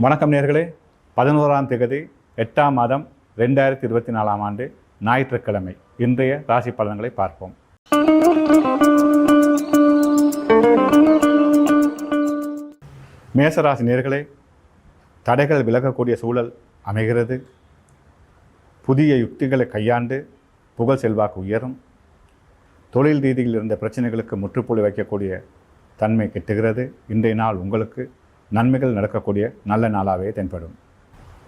வணக்கம் நேர்களே. பதினோராம் தேதி எட்டாம் மாதம் ரெண்டாயிரத்தி இருபத்தி நாலாம் ஆண்டு ஞாயிற்றுக்கிழமை. இன்றைய ராசி பலன்களை பார்ப்போம். மேசராசி நேர்களே தடைகள் விலகக்கூடிய சூழல் அமைகிறது. புதிய யுக்திகளை கையாண்டு புகழ் செல்வாக்கு உயரும். தொழில் ரீதியில் இருந்த பிரச்சனைகளுக்கு முற்றுப்புள்ளி வைக்கக்கூடிய தன்மை கிட்டுகிறது. இன்றைய நாள் உங்களுக்கு நன்மைகள் நடக்கக்கூடிய நல்ல நாளாகவே தென்படும்.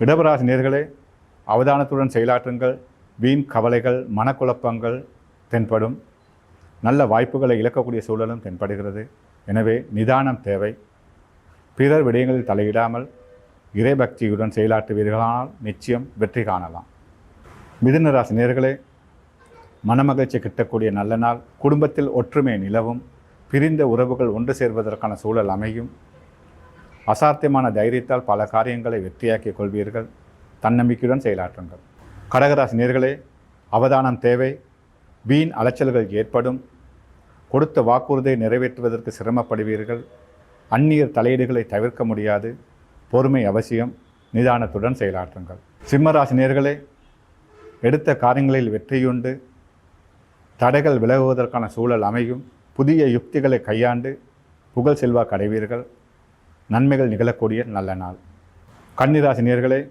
இடபராசி நேர்களே அவதானத்துடன் செயலாற்றுங்கள். வீண் கவலைகள் மனக்குழப்பங்கள் தென்படும். நல்ல வாய்ப்புகளை இழக்கக்கூடிய சூழலும் தென்படுகிறது. எனவே நிதானம் தேவை. பிறர் விடயங்களில் தலையிடாமல் இறைபக்தியுடன் செயலாற்றுவீர்களானால் நிச்சயம் வெற்றி காணலாம். மிதுன ராசி நேர்களே மனமகிழ்ச்சி கிட்டக்கூடிய நல்ல நாள். குடும்பத்தில் ஒற்றுமை நிலவும். பிரிந்த உறவுகள் ஒன்று சேர்வதற்கான சூழல் அமையும். அசாத்தியமான தைரியத்தால் பல காரியங்களை வெற்றியாக்கிக் கொள்வீர்கள். தன்னம்பிக்கையுடன் செயலாற்றுங்கள். கடகராசி நேர்களே அவதானம் தேவை. வீண் அலைச்சல்கள் ஏற்படும். கொடுத்த வாக்குறுதியை நிறைவேற்றுவதற்கு சிரமப்படுவீர்கள். அந்நியர் தலையீடுகளை தவிர்க்க முடியாது. பொறுமை அவசியம். நிதானத்துடன் செயலாற்றுங்கள். சிம்மராசி நேர்களே எடுத்த காரியங்களில் வெற்றியுண்டு. தடைகள் விலகுவதற்கான சூழல் அமையும். புதிய யுக்திகளை கையாண்டு புகழ் செல்வாக்கு அடைவீர்கள். நன்மைகள் நிகழக்கூடிய நல்ல நாள். கன்னிராசி நேர்களே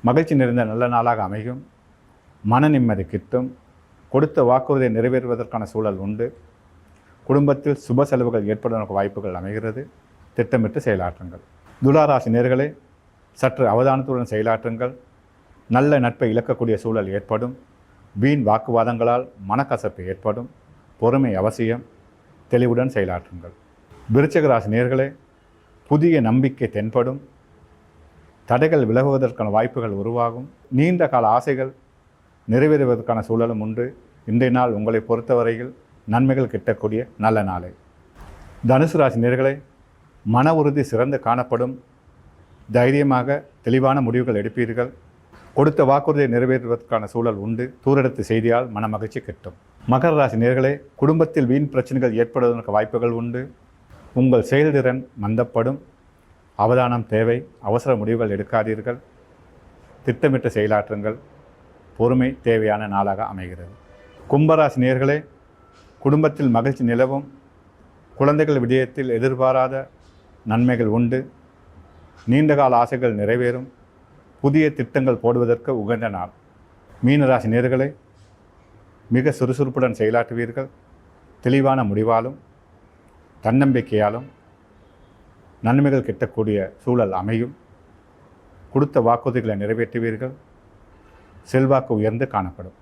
மகிழ்ச்சி நிறைந்த நல்ல நாளாக அமையும். மன நிம்மதி கிட்டும். கொடுத்த வாக்குறுதியை நிறைவேறுவதற்கான சூழல் உண்டு. குடும்பத்தில் சுப செலவுகள் ஏற்படுவதற்கு வாய்ப்புகள் அமைகிறது. திட்டமிட்டு செயலாற்றுங்கள். துளாராசி நேர்களே சற்று அவதானத்துடன் செயலாற்றுங்கள். நல்ல நட்பை இழக்கக்கூடிய சூழல் ஏற்படும். வீண் வாக்குவாதங்களால் மனக்கசப்பு ஏற்படும். பொறுமை அவசியம். தெளிவுடன் செயலாற்றுங்கள். விருச்சக ராசி நேர்களே புதிய நம்பிக்கை தென்படும். தடைகள் விலகுவதற்கான வாய்ப்புகள் உருவாகும். நீண்ட கால ஆசைகள் நிறைவேறுவதற்கான சூழலும் உண்டு. இன்றைய நாள் உங்களை பொறுத்தவரையில் நன்மைகள் கிட்டக்கூடிய நல்ல நாளை. தனுசு ராசி நேர்களை மன உறுதி சிறந்து காணப்படும். தைரியமாக தெளிவான முடிவுகள் எடுப்பீர்கள். கொடுத்த வாக்குறுதியை நிறைவேற்றுவதற்கான சூழல் உண்டு. தூரெடுத்த செய்தியால் மன மகிழ்ச்சி கிட்டும். மகர ராசி நேர்களே குடும்பத்தில் வீண் பிரச்சனைகள் ஏற்படுவதற்கு வாய்ப்புகள் உண்டு. உங்கள் செயல்திறன் மந்தப்படும். அவதானம் தேவை. அவசர முடிவுகள் எடுக்காதீர்கள். திட்டமிட்டு செயலாற்றுங்கள். பொறுமை தேவையான நாளாக அமைகிறது. கும்பராசி நேர்களே குடும்பத்தில் மகிழ்ச்சி நிலவும். குழந்தைகள் விடயத்தில் எதிர்பாராத நன்மைகள் உண்டு. நீண்டகால ஆசைகள் நிறைவேறும். புதிய திட்டங்கள் போடுவதற்கு உகந்த நாள். மீனராசி நேர்களை மிக சுறுசுறுப்புடன் செயலாற்றுவீர்கள். தெளிவான முடிவாலும் தன்னம்பிக்கையாலும் நன்மைகள் கிட்டக்கூடிய சூழல் அமையும். கொடுத்த வாக்குறுதிகளை நிறைவேற்றுவீர்கள். செல்வாக்கு உயர்ந்து காணப்படும்.